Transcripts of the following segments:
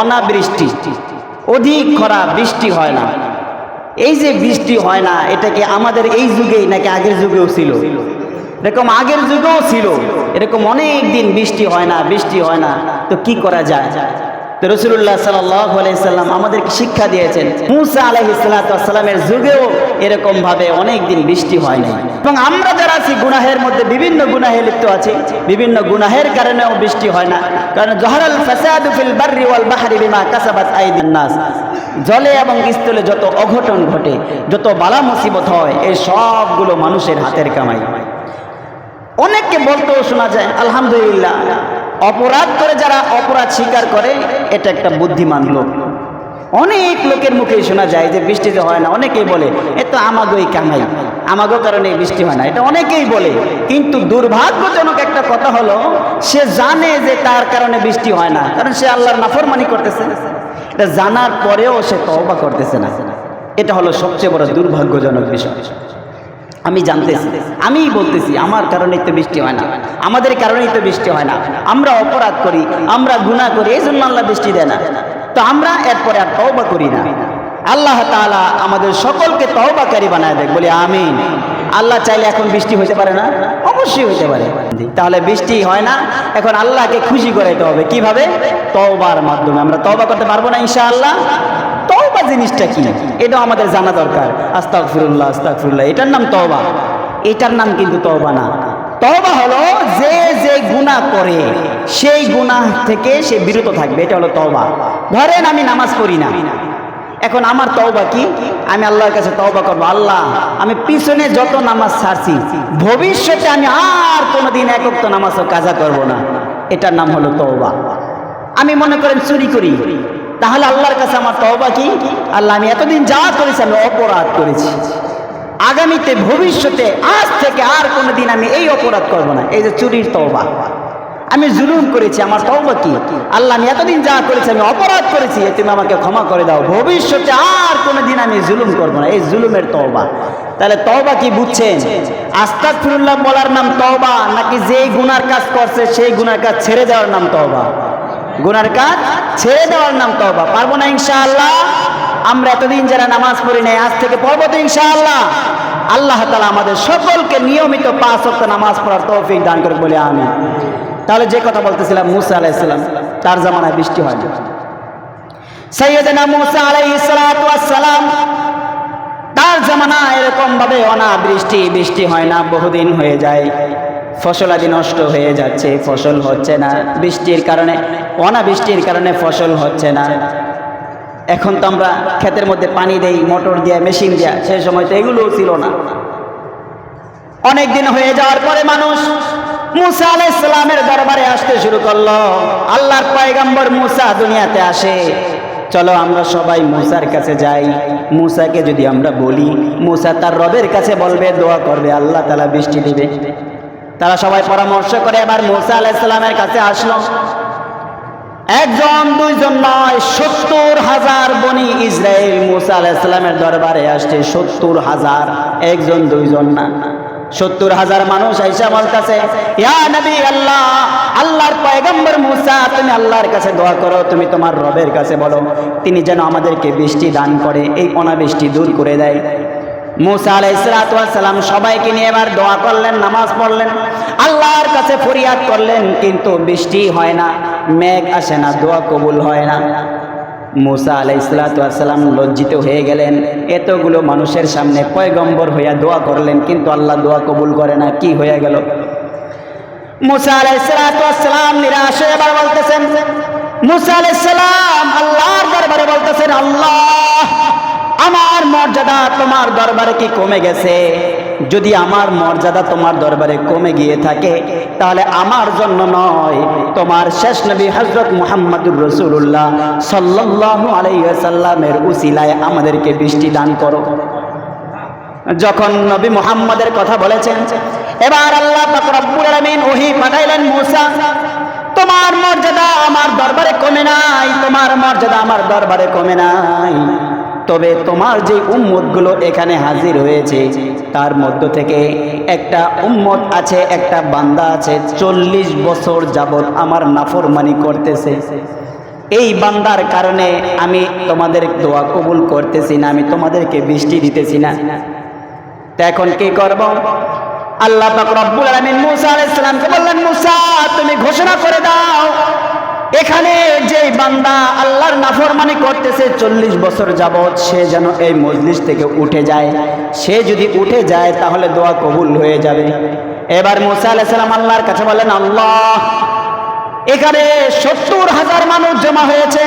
অনাবৃষ্টি। অধিক খরা বৃষ্টি হয় না। এই যে বৃষ্টি হয় না, এটা কি আমাদের এই যুগেই নাকি আগের যুগেও ছিল? এরকম আগের যুগেও ছিল। এরকম অনেক দিন বৃষ্টি হয় না, বৃষ্টি হয় না। তো কি করা যায়? তো রসুল্লাহ সাল্লাম আমাদেরকে শিক্ষা দিয়েছেন, মুসা আলহিসাল্লামের যুগেও এরকম ভাবে অনেক দিন বৃষ্টি হয় নাই। এবং আমরা যারা আছি, গুনাহের মধ্যে বিভিন্ন গুনাহে লিপ্ত আছি, বিভিন্ন গুনাহের কারণেও বৃষ্টি হয় না। কারণ জহরাল ফাসাদু ফিল বাররি ওয়াল বাহরি বিমা কাসাবাত নাস। জলে এবং স্থলে যত অঘটন ঘটে, যত বালা মুসিবত হয় এই সবগুলো মানুষের হাতের কামাই। অনেককে বলতেও শোনা যায়, আলহামদুলিল্লাহ অপরাধ করে যারা অপরাধ স্বীকার করে, এটা একটা বুদ্ধিমান লোক। অনেক লোকের মুখে শোনা যায় যে বৃষ্টিতে হয় না, অনেকেই বলে, এ তো আমাগোই কামাই, আমাগো কারণে বৃষ্টি হয় না। এটা অনেকেই বলে। কিন্তু দুর্ভাগ্যজনক একটা কথা হলো, সে জানে যে তার কারণে বৃষ্টি হয় না, কারণ সে আল্লাহর নাফরমানি করতেছে। এটা জানার পরেও সে তওবা করতেছে না। এটা হলো সবচেয়ে বড় দুর্ভাগ্যজনক বিষয়। আমি জানতেছি, আমিই বলতেছি, আমার কারণেই তো বৃষ্টি হয় না। আমাদের কারণেই তো বৃষ্টি হয় না। আমরা অপরাধ করি, আমরা গুনাহ করি এই জন্য আল্লাহ বৃষ্টি দেয় না। তো আমরা এরপরে আর তওবা করি না। আল্লাহ তাআলা আমাদের সকলকে তওবাকারী বানায় দেখ, বলি আমিন। আল্লাহ চাইলে এখন বৃষ্টি হইতে পারে না? অবশ্যই হইতে পারে। তাহলে বৃষ্টি হয় না, এখন আল্লাহকে খুশি করাইতে হবে। কীভাবে? তওবার মাধ্যমে। আমরা তওবা করতে পারব না, ইনশাআল্লাহ? তওবা জিনিসটা কি? এটা আমাদের জানা দরকার। আস্তাগফিরুল্লাহ আস্তাগফিরুল্লাহ। এটার নাম তওবা। এটার নাম কিন্তু তওবা না। তওবা হলো যে যে গুনাহ করে, সেই গুনাহ থেকে সে বিরত থাকবে। এটা হলো তওবা। ধরেন আমি নামাজ পড়ি না। এখন আমার তওবা কি? আমি আল্লাহর কাছে তওবা করব। আল্লাহ, আমি পিছনে যত নামাজ ছাড়ছি, ভবিষ্যতে আমি আর কোনোদিন একক তো নামাজও কাজা করব না। এটার নাম হলো তওবা। আমি মনে করেন চুরি করি। তাহলে আল্লাহর কাছে আমার তওবা কি? আল্লাহ, আমি এতদিন যা করেছি, আমি অপরাধ করেছি। আগামীতে, ভবিষ্যতে, আজ থেকে আর কোনোদিন আমি এই অপরাধ করব না। এই যে চুরির তওবা। আমি জুলুম করেছি, আমার তওবা কি? আল্লাহ, আমি এতদিন যা করেছি, আমি অপরাধ করেছি তুমি আমাকে ক্ষমা করে দাও। ভবিষ্যতে আর কোনোদিন আমি জুলুম করব না, এই জুলুমের তওবা। তাহলে তওবা কি বুঝছেন? আস্তাগফিরুল্লাহ বলার নাম তওবা, নাকি যেই গুনার কাজ করছে, সেই গুনার কাজ ছেড়ে দেওয়ার নাম তওবা? গুনার কাজ ছেড়ে দেওয়ার নাম তওবা। পারব না ইনশাআল্লাহ? আমরা এতদিন যারা নামাজ পড়ি নাই, আজ থেকে পড়ব তো ইনশাআল্লাহ। আল্লাহ তালা আমাদের সকলকে নিয়মিত পাঁচ ওয়াক্ত নামাজ পড়ার তৌফিক দান করে বলে আমি তাহলে যে কথা বলতেছিলাম মুসা আলাইসালাম তার জামানায় বৃষ্টি হয়। সৈয়দনা মুসা আলাইহিস সালাতু ওয়াস সালাম, তার জামানা এরকম ভাবে অনাবৃষ্টি, বৃষ্টি হয় না, বহুদিন হয়ে যায়। ফসল আদি নষ্ট হয়ে যাচ্ছে, ফসল হচ্ছে না। বৃষ্টির কারণে, অনাবৃষ্টির কারণে ফসল হচ্ছে না। এখন তো আমরা ক্ষেতের মধ্যে পানি দেই, মোটর দিয়ে, মেশিন দিয়া সেই সময় তো এগুলোও ছিল না। অনেক দিন হয়ে যাওয়ার পরে মানুষ মুসা আলাইসালামের দরবারে আসতে শুরু করল। আল্লাহর পয়গাম্বর মুসা দুনিয়াতে আসে। চলো আমরা সবাই মুসার কাছে যাই। মুসাকে যদি আমরা বলি, মুসা তার রবের কাছে বলবে, দোয়া করবে, আল্লাহ তালা বৃষ্টি দিবে। তারা সবাই পরামর্শ করে এবার মুসা আলাইসালামের কাছে আসলো। একজন, দুইজন নয়, সত্তর হাজার বনি ইসরায়েল মুসা আলাইসালামের দরবারে আসছে, সত্তর হাজার, একজন, দুইজন না। সত্তর হাজার মানুষ আইসা ইয়া নবী আল্লাহ, আল্লাহর পয়গম্বর মুসা, তুমি আল্লাহর কাছে দোয়া করো, তুমি তোমার রবের কাছে বলো। তিনি যেন আমাদেরকে বৃষ্টি দান করে, এই অনাবৃষ্টি দূর করে দেয়। মুসা আলাইসালাম সবাইকে নিয়ে এবার দোয়া করলেন, নামাজ পড়লেন। আল্লাহর কাছে ফরিয়াদ করলেন, কিন্তু বৃষ্টি হয় না, মেঘ আসে না, দোয়া কবুল হয় না। মুসা আলাইসালাম লজ্জিত হয়ে গেলেন। এতগুলো মানুষের সামনে পয়গম্বর হইয়া দোয়া করলেন, কিন্তু আল্লাহ দোয়া কবুল করে না, কি হয়ে গেল? মুসা আলাইসালাম নিরাশ হয়ে এবার বলতেছেন, মুসা আলাইসালাম আল্লাহর দরবারে বলতেছেন, আল্লাহ! আমার মর্যাদা তোমার দরবারে কি কমে গেছে? যদি আমার মর্যাদা তোমার দরবারে কমে গিয়ে থাকে, তাহলে আমার জন্য নয়, তোমার শেষ নবী হজরত মুহাম্মদুর রসুল্লাহ সাল্লাহ আলাইসাল্লামের উসিলায় আমাদেরকে বৃষ্টি দান করো। যখন নবী মুহাম্মদের কথা বলেছেন, এবার আল্লাহ ওহী পাঠাইলেন মূসা, তোমার মর্যাদা আমার দরবারে কমে নাই, তোমার মর্যাদা আমার দরবারে কমে নাই। তবে তোমার যে উম্মতগুলো এখানে হাজির হয়েছে, তার মধ্য থেকে একটা উম্মত আছে, একটা বান্দা আছে, চল্লিশ বছর যাবৎ আমার নাফরমানি করতেছে। এই বান্দার কারণে আমি তোমাদের দোয়া কবুল করতেছি না, আমি তোমাদেরকে বৃষ্টি দিতেছি না। তো এখন কি করব? আল্লাহ পাক রব্বুল আলামিন মুসা আলাইহিস সালামকে বললেন, মুসা, তুমি ঘোষণা করে দাও এখানে যে বান্দা আল্লাহর নাফরমানি করতেছে চল্লিশ বছর যাবৎ, সে যেন এই মজলিস থেকে উঠে যায়। সে যদি উঠে যায়, তাহলে দোয়া কবুল হয়ে যাবে। এবার মুসা আলাইহিস সালাম আল্লাহর কাছে বলেন, আল্লাহ এখানে সত্তর হাজার মানুষ জমা হয়েছে।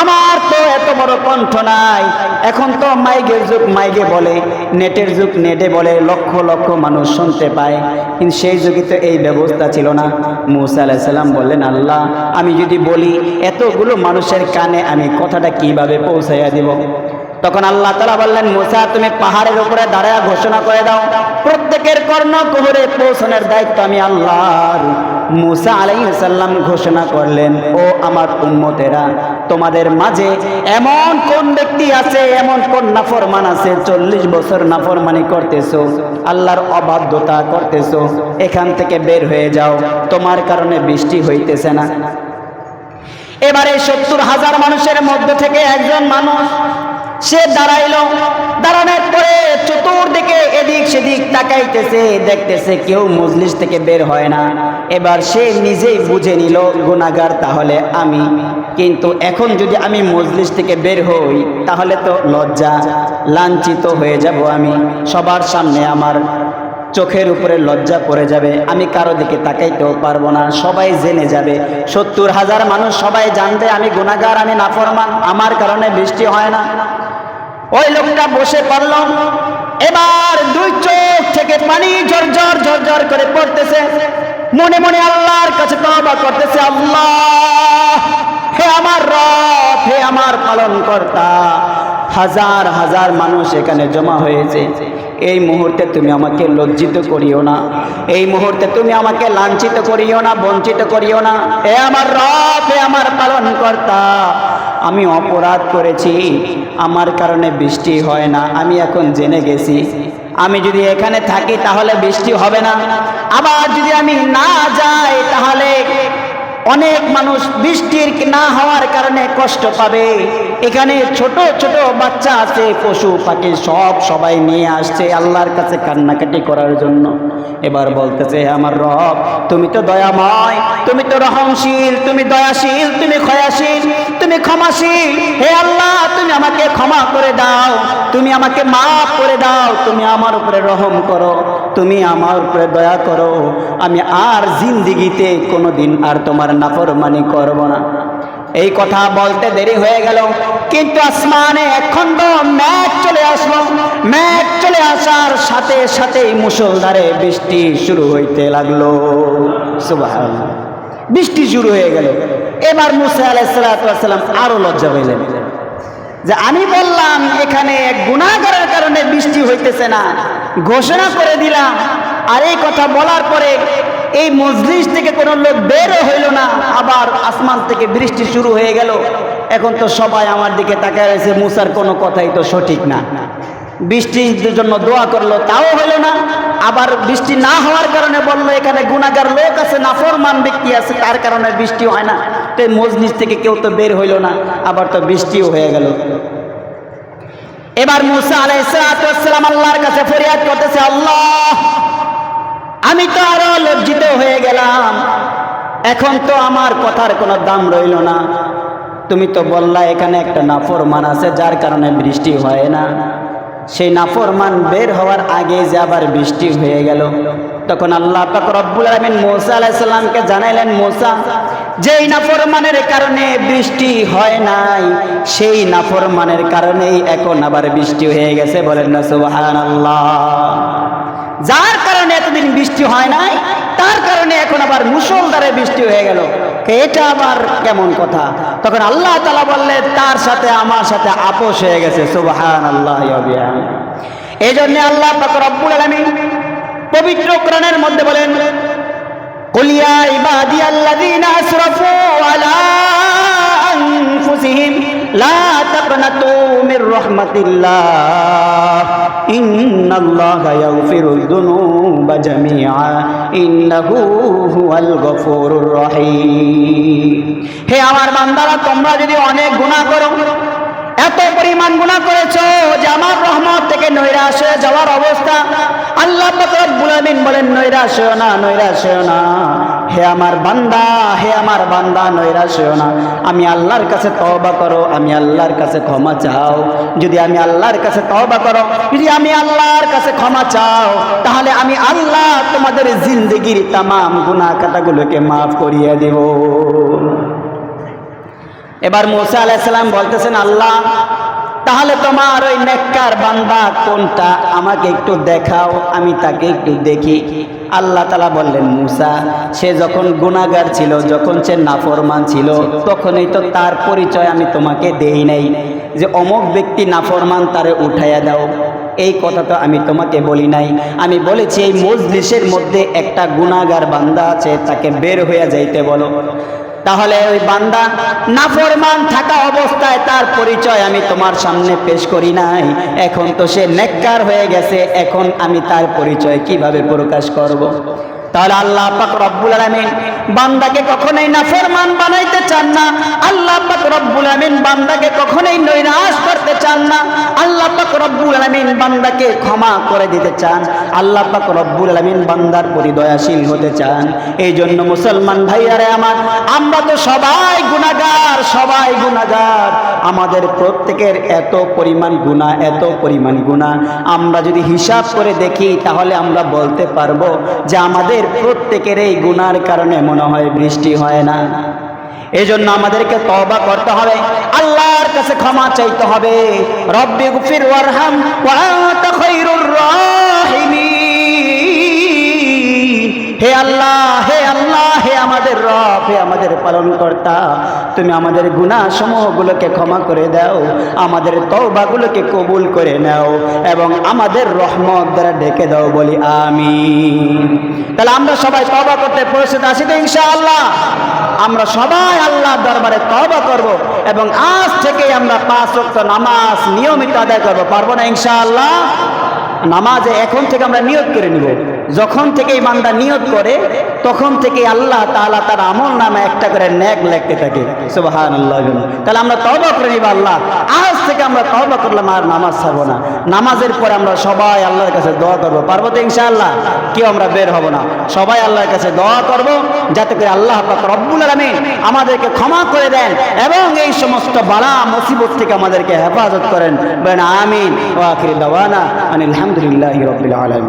আমার তো এত বড় কণ্ঠ নাই। এখন তো মাইকের যুগ, মাইকে বলে, নেটের যুগ, নেটে বলে, লক্ষ লক্ষ মানুষ শুনতে পায়। কিন্তু সেই যুগে তো এই ব্যবস্থা ছিল না। মুসা আলাইসাল্লাম বললেন, আল্লাহ, আমি যদি বলি, এতগুলো মানুষের কানে আমি কথাটা কীভাবে পৌঁছাইয়া দিব? তখন আল্লাহ তালা বললেন, মুসা, তুমি পাহাড়ের উপরে দাঁড়ায় ঘোষণা করে দাও। প্রত্যেকের কর্ণ কোহরে পৌঁছানোর দায়িত্ব আমি আল্লাহর। মুসা আলাইসাল্লাম ঘোষণা করলেন, ও আমার উম্মতেরা, তোমাদের মাঝে এমন কোন ব্যক্তি আছে, এমন কোন নাফরমান আছে, চল্লিশ বছর নাফরমানি করতেছো, আল্লাহর অবাধ্যতা করতেছো, এখান থেকে বের হয়ে যাও, তোমার কারণে বৃষ্টি হইতেছে না। এবারে সত্তর হাজার মানুষের মধ্য থেকে একজন মানুষ সে দাঁড়াইলো। দাঁড়ানোর পরে চতুর্দিকে এদিক সেদিক তাকাইতেছে, দেখতেছে কেউ মজলিস থেকে বের হয় না। এবার সে নিজেই বুঝে নিল গুণাগার তাহলে আমি। কিন্তু এখন যদি আমি মজলিস থেকে বের হই, তাহলে তো লজ্জা। লাঞ্ছিত হয়ে যাব আমি। সবার সামনে আমার চোখের উপরে লজ্জা পড়ে যাবে। আমি কারও দিকে তাকাইতেও পারব না। সবাই জেনে যাবে। সত্তর হাজার মানুষ সবাই জানবে আমি গুণাগার আমি নাফরমান। আমার কারণে বৃষ্টি হয় না। ওই লোকটা বসে পড়ল। এবার দুই চোখ থেকে পানি ঝরঝর ঝরঝর করে পড়তেছে। মনে মনে আল্লাহর কাছে তবা করতেছে, আল্লাহ, হে আমার রব, হে আমার পালন কর্তা হাজার হাজার মানুষ এখানে জমা হয়েছে। এই মুহূর্তে তুমি আমাকে লজ্জিত করিও না। এই মুহূর্তে তুমি আমাকে লাঞ্ছিত করিও না, বঞ্চিত করিও না। এ আমার রব, হে আমার পালন কর্তা আমি অপরাধ করেছি। আমার কারণে বৃষ্টি হয় না। আমি এখন জেনে গেছি। আমি যদি এখানে থাকি তাহলে বৃষ্টি হবে না। আবার যদি আমি না যাই তাহলে অনেক মানুষ বৃষ্টির না হওয়ার কারণে কষ্ট পাবে। এখানে ছোট ছোট বাচ্চা আছে, পশু, পাখি, সব সবাই নিয়ে আসছে আল্লাহর কাছে কান্নাকাটি করার জন্য। এবার বলতেছে, "হে আমার রব, তুমি তো দয়াময়, তুমি তো রহমশীল, তুমি দয়াশীল, তুমি ক্ষয়াশীল, তুমি ক্ষমাশীল। হে আল্লাহ, তুমি আমাকে ক্ষমা করে দাও, তুমি আমাকে মাফ করে দাও, তুমি আমার উপরে রহম করো। তুমি আমার উপরে দয়া করো। আমি আর জিন্দিগিতে কোনোদিন আর তোমার নাফরমানি করব না। এই কথা বলতে দেরি হয়ে গেল, কিন্তু আসমানে তো ম্যাচ চলে আসলো। ম্যাচ চলে আসার সাথে সাথেই মুসলধারে বৃষ্টি শুরু হইতে লাগল। বৃষ্টি শুরু হয়ে গেল। এবার মুসা আলাইসালাম আরও লজ্জা হইলেন যে আমি বললাম, এখানে গুণাগারের কারণে বৃষ্টি হইতেছে না। ঘোষণা করে দিলাম। আর এই কথা বলার পরে এই মজলিস থেকে কোনো লোক বেরও হইল না। আবার আসমান থেকে বৃষ্টি শুরু হয়ে গেল। এখন তো সবাই আমার দিকে তাকায় রয়েছে। মুসার কোনো কথাই তো সঠিক না। বৃষ্টির জন্য দোয়া করল, তাও হলো না। আবার বৃষ্টি না হওয়ার কারণে বলল, এখানে গুণাগার লোক আছে, নাফরমান ব্যক্তি আছে, তার কারণে বৃষ্টি হয় না। তো মজলিস থেকে কেউ তো বের হইল না। আবার তো বৃষ্টিও হয়ে গেল। এবার মুসা আলাইসালাম আল্লাহর কাছে ফরিয়াদ করতেছে, আল্লাহ, আমি তো আরও লজ্জিত হয়ে গেলাম। এখন তো আমার কথার কোনো দাম রইল না। তুমি তো বললা, এখানে একটা নাফরমান আছে, যার কারণে বৃষ্টি হয় না। সেই নাফরমান বের হওয়ার আগে যে আবার বৃষ্টি হয়ে গেল। তখন আল্লাহ পাক রব্বুল আলামিন মুসা আলাইহিস সালামকে জানাইলেন, মুসা, যেই নাফরমানের কারণে বৃষ্টি হয় নাই, সেই নাফরমানের কারণেই এখন আবার বৃষ্টি হয়ে গেছে। বলেন না, সুবহানাল্লাহ। যার কারণে এতদিন বৃষ্টি হয় নাই, তার কারণে এখন আবার মুসলধারে বৃষ্টি হয়ে গেল। এটা আবার কেমন কথা? তখন আল্লাহ তালা বললেন, তার সাথে আমার সাথে আপোষ হয়ে গেছে সুবাহান আল্লাহ এই জন্যে আল্লাহ রব্বুল আলমী পবিত্র কোরআনের মধ্যে বলেন কলিয়া ইবাদি আল্লাযীনা আসরাফু আলা আনফুসিহিম, লা হে আমার বান্দারা তোমরা যদি অনেক গুনাহ করো এত পরিমাণ গুনাহ করেছ যে আমার রহমত থেকে নৈরাশ হয়ে যাওয়ার অবস্থা। আল্লাহ বলেন, নৈরাশ না নৈরাশ না। হে আমার বান্দা, হে আমার বান্দা, নৈরাশ না। আমি আল্লাহর কাছে তওবা করো, আমি আল্লাহর কাছে ক্ষমা চাও। যদি আমি আল্লাহর কাছে তওবা করো, যদি আমি আল্লাহর কাছে ক্ষমা চাও, তাহলে আমি আল্লাহ তোমাদের জিন্দগির তামাম গুনাহ কাটাগুলোকে মাফ করিয়ে দেব। এবার মুসা আলাইসাল্লাম বলতেছেন, আল্লাহ তাহলে তোমার ওই নেককার বান্দা কোনটা? আমাকে একটু দেখাও, আমি তাকে একটু দেখি। আল্লাহ তালা বললেন, মুসা, সে যখন গুণাগার ছিল, যখন সে নাফরমান ছিল, তখনই তো তার পরিচয় আমি তোমাকে দেই নাই। যে অমক ব্যক্তি নাফরমান, তারে উঠাইয়া দাও। এই কথা তো আমি তোমাকে বলি নাই। আমি বলেছি, এই মজলিসের মধ্যে একটা গুণাগার বান্দা আছে, তাকে বের হইয়া যাইতে বলো। তাহলে ওই বান্দা নাফরমান থাকা অবস্থায় তার পরিচয় আমি তোমার সামনে পেশ করি নাই এখন তো সে নেককার হয়ে গেছে, এখন আমি তার পরিচয় কীভাবে প্রকাশ করব। তাহলে আল্লাহ পাক রব্বুল আলামিন বান্দাকে কখনোই নাফরমান বানাইতে চান না আল্লাহ পাক রব্বুল আলামিন বান্দাকে কখনোই নৈরাশ করতে চান না, আল্লাহ পাক রব্বুল আলামিন বান্দাকে ক্ষমা করে দিতে চান, আল্লাহ পাক রব্বুল আলামিন বান্দার প্রতি দয়াশীল হতে চান। এই জন্য মুসলমান ভাইয়ারে আমার, আমরা তো সবাই গুনাহগার সবাই গুনাহগার। আমাদের প্রত্যেকের এত পরিমাণ গুনাহ, এত পরিমাণ গুনাহ। আমরা যদি হিসাব করে দেখি, তাহলে আমরা বলতে পারব যে আমাদের প্রত্যেকের এই গুনার কারণে মনে হয় বৃষ্টি হয় না। এজন্য আমাদেরকে তবা করতে হবে। আল্লাহর কাছে ক্ষমা চাইতে হবে। রব্বি গুফির ওয়ারহাম হে আল্লাহ, হে আমাদের রব, হে আমাদের পালন কর্তা তুমি আমাদের গুনাহ সমূহগুলোকে ক্ষমা করে দাও, আমাদের তওবাগুলোকে কবুল করে নাও এবং আমাদের রহমত দ্বারা ডেকে দাও বলি আমি তাহলে আমরা সবাই তওবা করতে প্রস্তুত আছি তো ইনশাআল্লাহ? আমরা সবাই আল্লাহ দরবারে তওবা করব এবং আজ থেকেই আমরা পাঁচ ওয়াক্ত নামাজ নিয়মিত আদায় করব, পারব না ইনশাআল্লাহ? নামাজে এখন থেকে আমরা নিয়োগ করে নিব। যখন থেকে বান্দা নিয়ত করে, তখন থেকে আল্লাহ তাআলা তার আমল নামে একটা করে ন্যাক লিখতে থাকে। সুবহানাল্লাহ। তাহলে আমরা তওবা করে নিব আল্লাহ। আজ থেকে আমরা তওবা করলাম আর নামাজ ছাড়বো না। নামাজের পরে আমরা সবাই আল্লাহর কাছে দোয়া করব। পারব তো ইনশাআল্লাহ? কেউ আমরা বের হব না। সবাই আল্লাহর কাছে দোয়া করব, যাতে করে আল্লাহ রব্বুল আলামিন আমাদেরকে ক্ষমা করে দেন এবং এই সমস্ত বালা মুসিবত থেকে আমাদেরকে হেফাজত করেন। বলেন আমিন। ওয়া আখির দাওয়ানা আনিল হামদুলিল্লাহি রাব্বিল আলামিন।